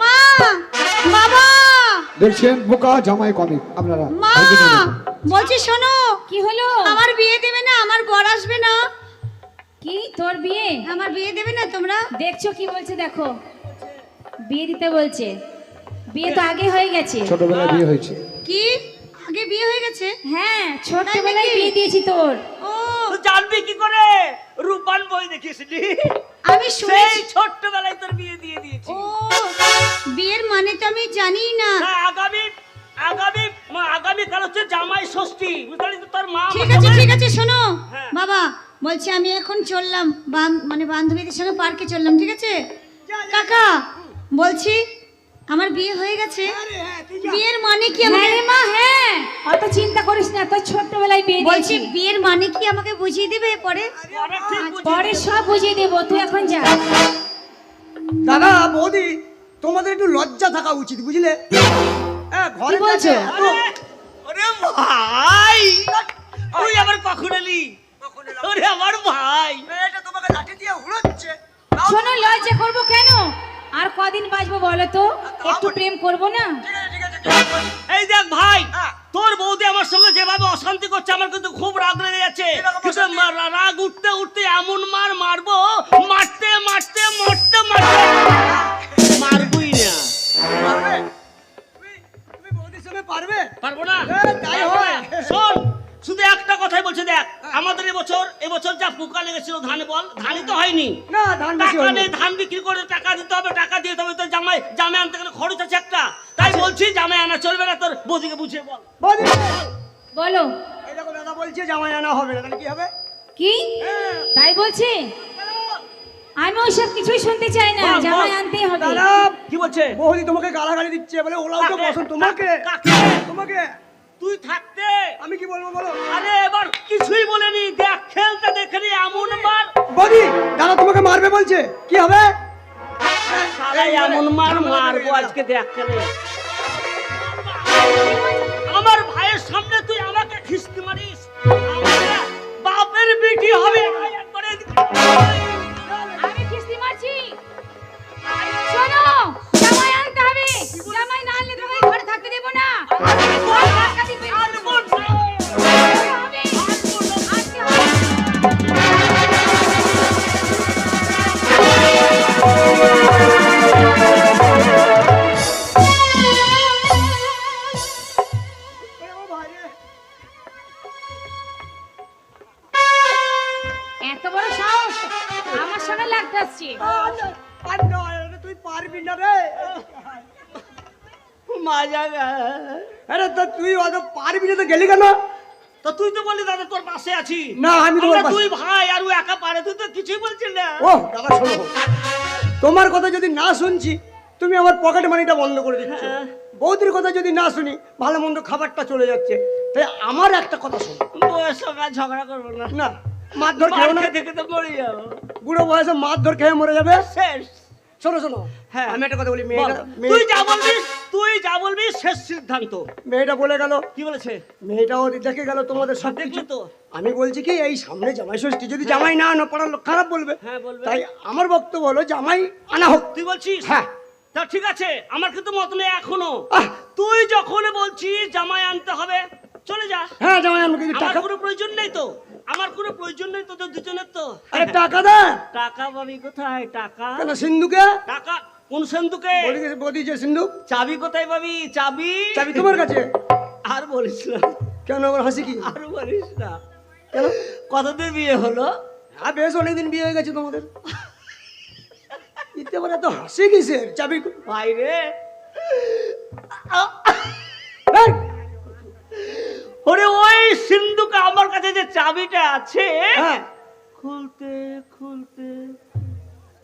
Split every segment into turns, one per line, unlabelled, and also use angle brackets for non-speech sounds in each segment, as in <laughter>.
মা বাবা।
দেখছেন? বোকা জামাই কমিক আপনারা।
মা। বলছি শোনো।
কি হলো?
আমার বিয়ে দেবে না আমার বর আসবে না।
কি? তোর বিয়ে?
আমার বিয়ে দেবে না তোমরা?
দেখছ কি বলছে দেখো। বিয়ে দিতে বলছে। বিয়ে তো আগে হয়ে গেছে।
ছোটবেলায় বিয়ে হয়েছে।
কি? আগে বিয়ে হয়ে গেছে?
হ্যাঁ ছোটবেলায়? বিয়ে দিয়েছি তোর।
ও।
তুই জানবি কি করে? রূপান বই দেখিসনি
আমি
সেই ছোট্টবেলায় তোর বিয়ে দিয়ে দিয়েছি।
ও বিয়ের মানে তো আমি জানি না।
আগামী আগামী আগামী কাল হচ্ছে জামাই ষষ্ঠী। বুঝতে পারলি তো তোর মা
ঠিক আছে ঠিক আছে শোনো।
হ্যাঁ।
বাবা বলছি আমি এখন চললাম মানে বান্ধবীদের সঙ্গে পার্কে চললাম ঠিক আছে? কাকা বলছি আমার বিয়ে হয়ে গেছে। বিয়ের মানে কি
হ্যাঁ
আমাকে
রে মা হ্যাঁ। অত চিন্তা করিস না তোর ছোটবেলায় বিয়ে
বলছি বিয়ের মানে কি আমাকে বুঝিয়ে দিবে পরে?
বুঝিয়ে
পরে সব বুঝিয়ে দেবো তুই এখন যা।
দাদা বৌদি তোমাদের একটু লজ্জা থাকা উচিত বুঝলে? হ্যাঁ ঘরে
কি বলছো?
ওরে ভাই তুই আবার কখন এলি? ওরে আমার ভাই।
এটা তোমাকে লাঠি দিয়ে হুড়োচ্ছে
শোনো লজ্জা করব কেন? আর কদিন বাঁচবো বলো তো? একটু প্রেম করব না?
ঠিক আছে ঠিক আছে ঠিক আছে।
এই দেখ ভাই
হ্যাঁ।
তোর বৌদি আমার সঙ্গে যেভাবে অশান্তি করছে আমার কিন্তু খুব রাগ লেগে যাচ্ছে। কিন্তু? রাগ উঠতে উঠতে এমন মার মারবো মারতে মারতে মরতে মারতে। মারবই না।
পারবে? তুমি তুমি বৌদির সঙ্গে পারবে?
পারব না?
এ, তাই হয়।
শোন শুধু একটা কথাই বলছে দেখ আমাদের এবছর এবছর যা পোকা লেগেছিল ধানে বল ধানই তো হয়নি।
না ধান বেশি
টাকা
হয়নি।
নেই ধান বিক্রি করে টাকা দিতে হবে টাকা দিয়ে তবে তো জামাই জামাই আনতে গেলে খরচ আছে একটা। তাই বলছি জামাই আনা চলবে না তোর বৌদিকে বুঝিয়ে বল।
বলো।
এই দেখো দাদা বলছে জামাই আনা হবে না তাহলে কি হবে?
কি? তাই বলছে? আমি ওইসব কিছুই শুনতে চাই না। জামাই আনতেই হবে।
দাদা!
কি বলছে?
বৌদি তোমাকে গালাগালি দিচ্ছে বলে ওলাও তো? বসন তোমাকে।
কাকে?
তোমাকে।
তুই থাকতে।
আমি কি বলব বলো?
আরে এবার কিছুই বলেনি। দেখ খেলতে দেখেনি এমন মার।
বডি দাদা তোমাকে মারবে বলছে। কি হবে?
শালা এমন মার মারবো আজকে দেখ কেন দাদা তোর পাশে আছি।
না, আমি তোমার পাশে-
দুই ভাই আর ও একা পারে তুই তো কিছুই বলছিস না।
ও দাদা শোনো। তোমার কথা যদি না শুনছি তুমি আমার পকেট মানিটা বন্ধ করে দিচ্ছ।
হ্যাঁ।
বৌদির কথা যদি না শুনি ভালো মন্দ খাবারটা চলে যাচ্ছে। তাই আমার একটা কথা শোনো।
বউয়ের সঙ্গে ঝগড়া করব না।
না মারধর খেও না।
খেতে খেতে মরে যাব।
বুড়ো বয়সে মারধর খেয়ে মরে যাবে।
শেষ।
শোনো শোনো।
হ্যাঁ।
আমি একটা কথা বলি। মেয়েটা
তুই
মেয়ে-
যা বলবি তুই যা বলবি শেষ সিদ্ধান্ত।
মেয়েটা বলে গেল
কি বলেছে?
মেয়েটাও দেখে গেল তোমাদের সব
দেখলি তো।
আমি বলছি কি এই সামনে জামাই ষষ্ঠী যদি জামাই না আনো পড়ার লোক খারাপ বলবে।
হ্যাঁ, বলবে।
তাই আমার বক্তব্য হলো জামাই আনা হোক।
তুই বলছিস?
হ্যাঁ।
তা ঠিক আছে আমার কিন্তু মত নেই
এখনও।
তুই যখন বলছিস জামাই আনতে হবে চলে যা।
হ্যাঁ জামাই আনব কিন্তু টাকা
কোনো প্রয়োজন নেই তো। আমার কোনো প্রয়োজন নেই তোদের দুজনের তো।
আরে টাকা দে।
টাকা পাবি কোথায়? টাকা।
কেন সিন্ধুকে?
টাকা কোন সিন্ধুকে?
বলি যে সিন্ধু।
চাবি কোথায় পাবি? চাবি?
চাবি তোমার কাছে।
আর বলিস না।
কেন আমার হাসি কি?
আর বলিস না।
কেন?
কতদিন বিয়ে হলো?
হ্যাঁ বেশ অনেকদিন বিয়ে হয়ে গেছে তোমাদের। ইতে মানে তো হাসি কিসের? চাবি
বাইরে
এই,
ওরে ওই সিন্ধুকে আমার কাছে যে চাবিটা আছে
হ্যাঁ।
খুলতে খুলতে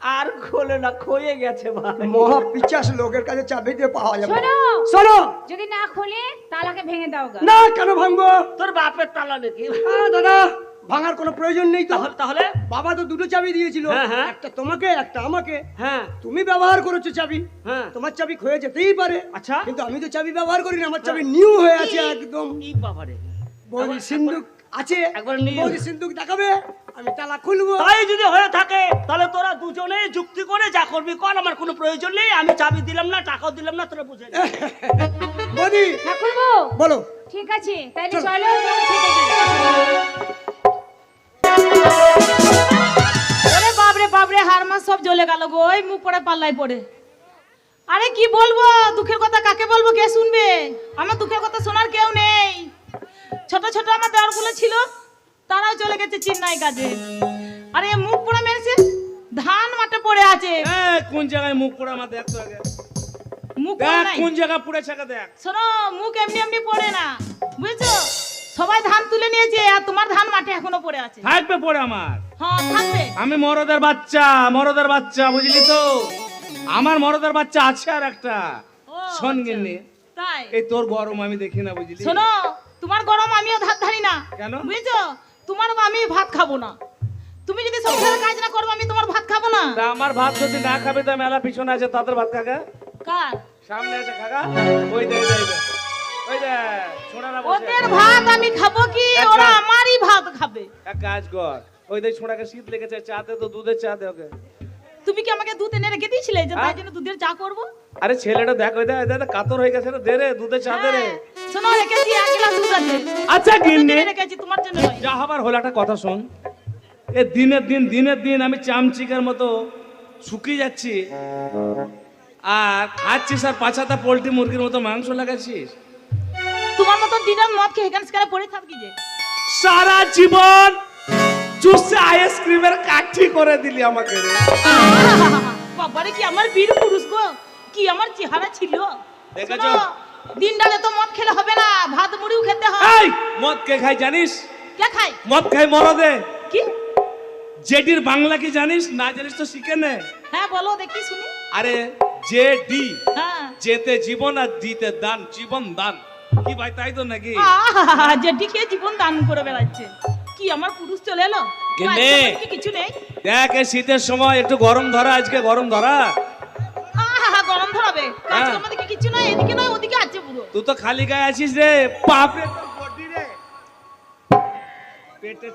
আর খোলে না ক্ষয়ে গেছে ভাই।
মহা পিচাস লোকের কাছে চাবি দিয়ে পাওয়া যাবে।
শোনো।
শোনো।
যদি না খোলে তালাকে ভেঙে দাও গা।
না কেন ভাঙবো?
তোর বাপের তালা নাকি?
আহ, দাদা ভাঙার কোনো প্রয়োজন নেই তো?
তাহলে তাহলে?
বাবা তো দুটো চাবি দিয়েছিল।
হ্যাঁ, হ্যাঁ।
একটা তোমাকে একটা আমাকে।
হ্যাঁ।
তুমি ব্যবহার করেছ চাবি।
হ্যাঁ।
তোমার চাবি ক্ষয়ে যেতেই পারে।
আচ্ছা।
কিন্তু আমি তো চাবি ব্যবহার করি না আমার চাবি নিউ হয়ে আছে একদম।
কি বাবারে।
বৌদি
একবার-
সিন্ধুক আছে?
একবার new।
বৌদি সিন্ধুক দেখাবে? আমি তালা খুলবো।
তাই যদি হয়ে থাকে তাহলে তোরা দু
প্রয়োজনে যুক্তি করে যা করবি কর আমার কোনো প্রয়োজন নেই আমি চাবি দিলাম না টাকাও দিলাম না তোরা বুঝে নে।
বৌদি
ঠাকুরবো
বলো।
ঠিক আছে তাহলে চলো।
ওরে সব জ্বলে গেল গো ওই মুখ পড়ে পাল্লাই পড়ে। আরে কি বলব দুঃখের কথা কাকে বলব কে শুনবে? আমার দুঃখের কথা শোনার কেউ নেই। ছোট ছোট আমার দেওয়ারগুলো ছিল তারাও চলে গেছে চিন্নাই কাজে। আরে মুখ পড়ে মেরেছে? ধান মাঠে পড়ে আছে।
কোন জায়গায় মুখ পোড়া আমার দেখ তো আগে।
মুখ পড়ে
দেখ
নাই?
কোন জায়গায় পুড়েছে আগে দেখ।
শোনো মুখ এমনি এমনি পড়ে না। বুঝছ? সবাই ধান তুলে নিয়েছে আর তোমার ধান মাঠে এখনও পড়ে আছে।
থাকবে পড়ে আমার।
হ্যাঁ থাকবে।
আমি মরদের বাচ্চা মরদের বাচ্চা বুঝলি তো? আমার মরদের বাচ্চা আছে আর একটা। শোন
আচ্ছা। তাই?
এই তোর গরম আমি দেখি না বুঝলি?
শোনো তোমার গরম আমিও ধার ধারি না।
কেন?
বুঝছ? তোমার আমি ভাত খাব না। তুমি যদি সংসারে কাজ না করব আমি তোমার ভাত খাব না।
তা আমার ভাত যদি না খাবে তা মেলা পিছনে আছে তাদের ভাত খাগা
কার?
সামনে আছে খাগা ওই দে দে ওই দে বসে
ওদের ভাত আমি খাব কি? ওরা আমারই ভাত খাবে।
এক কাজ কর ওই দে ছোড়াকে শীত লেগেছে চা দে তো দুধের চা দে ওকে।
তুমি কি আমাকে দুধ এনে রেখে দিয়েছিলে যে তাই
হ্যাঁ।
জন্য দুধের চা করব?
আরে ছেলেটা দেখ ওই দে ওই দে কাতর হয়ে গেছে রে দে রে দুধের চা দে রে।
হ্যাঁ, শোনো রেখেছি এক গ্লাস দুধ আছে।
আচ্ছা গিন্নি।
রেখেছি তোমার জন্য নয়।
যা হবার হলো একটা কথা শোন। এ দিনের দিন দিনের দিন আমি চামচিকের মতো শুকিয়ে যাচ্ছি। আর খাচ্ছিস আর পাছাতা পোলট্রি মুরগির মতো মাংস লাগাচ্ছিস।
তোমার মতন দিনের মদ খেয়ে এখানে সেখানে পড়ে থাকি যে।
সারা জীবন জুসে আইসক্রিমের কাঠি করে দিলি আমাকে রে।
বাবারে কি আমার বীর পুরুষ গো? কি আমার চেহারা ছিল?
দেখেছ?
দিন ডালে তো মদ খেলে হবে না ভাত মুড়িও খেতে হয়।
এই মদ কে খাই জানিস?
কে খাই
মদ খাই মরদে।
কি?
জেডির বাংলা কি জানিস? না জানিস তো শিখে নে।
হ্যাঁ বলো দেখি শুনি।
আরে জে ডি
হ্যাঁ।
যেতে জীবন আর দিতে দান জীবন দান। কি ভাই তাই তো নাকি?
খেয়ে জীবন দান করে বেড়াচ্ছে। কি আমার পুরুষ চলে এলো? কি কিছু নেই?
দেখ শীতের সময় একটু গরম ধরা আজকে গরম ধরা।
গরম ধরাবে কাজ। আমাদের কিছু নয় এদিকে নয় ওদিকে আছে পুরো।
তুই তো খালি গায়ে আছিস রে বাপরে। তোর বডি রে পেটে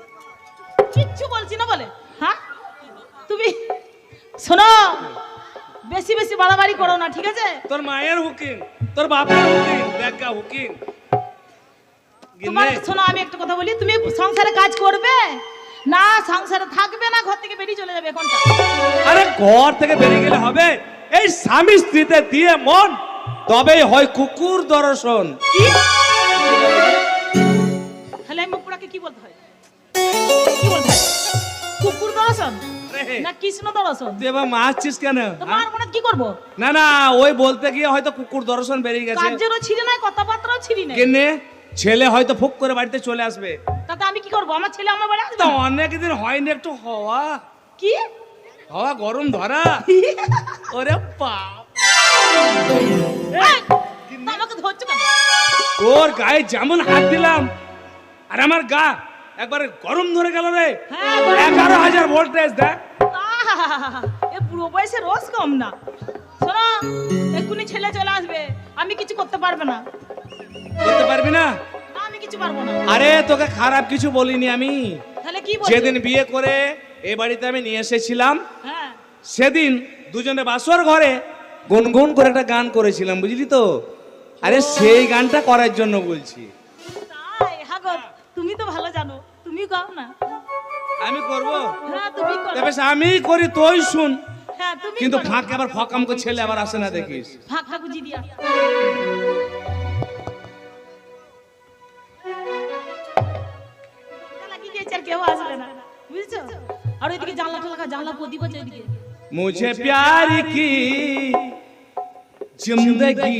কিচ্ছু বলছি না বলে। হ্যাঁ? তুমি শোনো বেশি বেশি বাড়াবাড়ি করো না ঠিক আছে?
তোর মায়ের হুকিং তোর বাপের হুকিং দেখ গা হুকিং
তোমার শোনো আমি একটা কথা বলি তুমি সংসারে কাজ করবে? না সংসারে থাকবে না ঘর থেকে বেরিয়ে চলে যাবে এখনটা।
আরে ঘর থেকে বেরিয়ে গেলে হবে? এই স্বামী স্ত্রীতে দিয়ে মন তবেই হয় কুকুর দর্শন।
কি? তাহলে আমি কি বলতে হয়? কি বলতে হয়? কুকুর দর্শন? না কৃষ্ণ দর্শন?
তুই এবার মারছিস কেন হ্যাঁ?
মনে কি করব?
না না ওই বলতে গিয়ে হয়তো কুকুর দর্শন বেরিয়ে গেছে।
কাজেরও ছিঁড়ে নাই কথাবার্তাও ছিঁড়ি নাই।
কেনে? ছেলে হয়তো ফুক করে বাড়িতে চলে আসবে।
তাতে আমি কি করব? আমার ছেলে আমার বাড়ি আসবে?
তা
না?
অনেক হয়নি একটু হওয়া।
কি?
হাওয়া গরম ধরা। <laughs> ওরে বাপ। তোর গায়ে যেমন হাত দিলাম আর আমার গা একবারে গরম ধরে গেল রে।
হ্যাঁ।
এগারো হাজার ভোল্টেজ দেখ।
এ বুড়ো বয়সে রোজ কম না। শোনো এক্ষুনি ছেলে চলে আসবে। আমি কিছু করতে পারবে না।
করতে পারবি না?
আমি কিছু পারব না।
আরে তোকে খারাপ কিছু বলিনি আমি।
তাহলে কি
যেদিন বিয়ে করে এই বাড়িতে আমি নিয়ে এসেছিলাম।
হ্যাঁ।
সেদিন দুজনে বাসর ঘরে গুনগুন করে একটা গান করেছিলাম বুঝলি তো? আরে সেই গানটা করার জন্য বলছি।
তুমি তো ভালো জানো তুমি গাও না।
আমি করব?
হ্যাঁ তুমি করো।
তবে আমি করি তুই শুন।
হ্যাঁ তুমি
কিন্তু। ফাঁকে আবার ফকাম করে ছেলে আবার আসে না দেখিস।
ফাঁক ফাঁক বুঝি দিয়া। কেউ আসবে না বুঝছ? আর ওইদিকে জানলা টালা জানলা প্রদীপ আছে ওইদিকে।
মুঝে প্যার কি জিন্দগি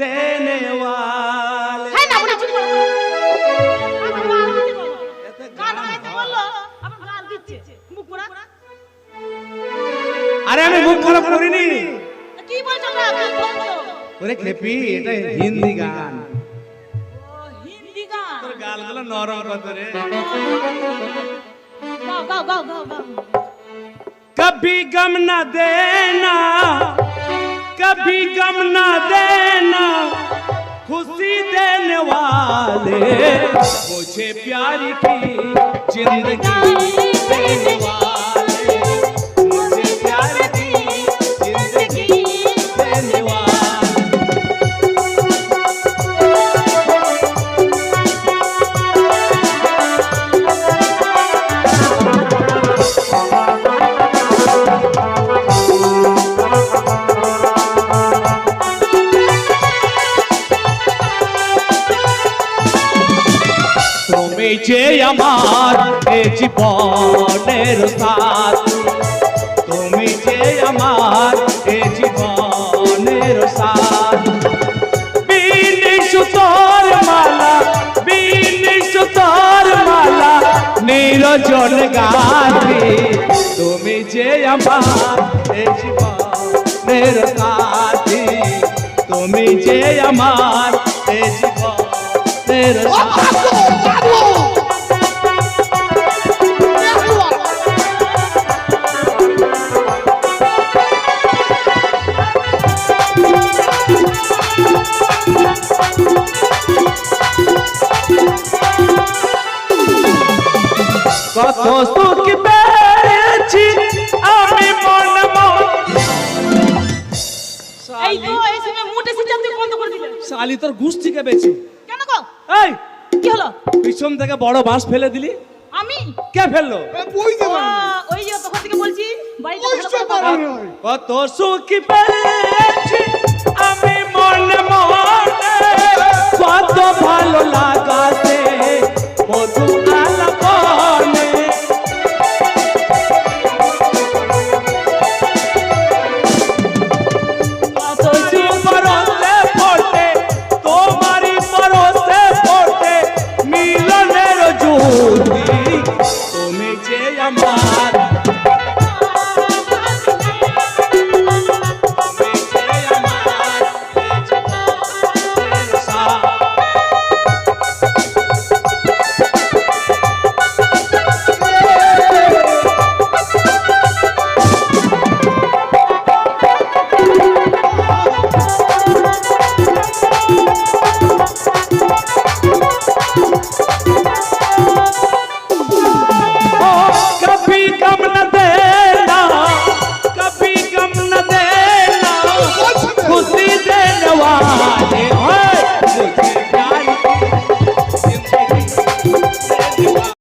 দেনে ওয়ালে
হ্যাঁ না বলে চুপ করো গান গাইতে বলল আমার গান দিচ্ছে। মুখ পোড়া
আরে আমি মুখ খারাপ করিনি।
কি বলছো না কি বলছো
ওরে খেপি এটা হিন্দি গান।
ও হিন্দি গান।
তোর গালগুলো নরম কত রে
হ্যাঁ।
कभी गम ना देना कभी गम ना देना खुशी देने वाले मुझे प्यार की ज़िंदगी देने वाले। জীবনের সাথী তুমি যে আমার এ জীবনের সাথী বিনি সুতোর মালা বিনি সুতোর মালা নিরজন গাথি তুমি যে আমার এ জীবনের সাথী তুমি যে আমার এ জীবনের সাথী থেকে বড় বাঁশ ফেলে দিলি?
আমি?
কে ফেলল?
ওই যে তখন থেকে বলছি ভালো।
না।
কত সুখী পেয়েছি আমি মন মনে। কত ভালো লাগাতে মধু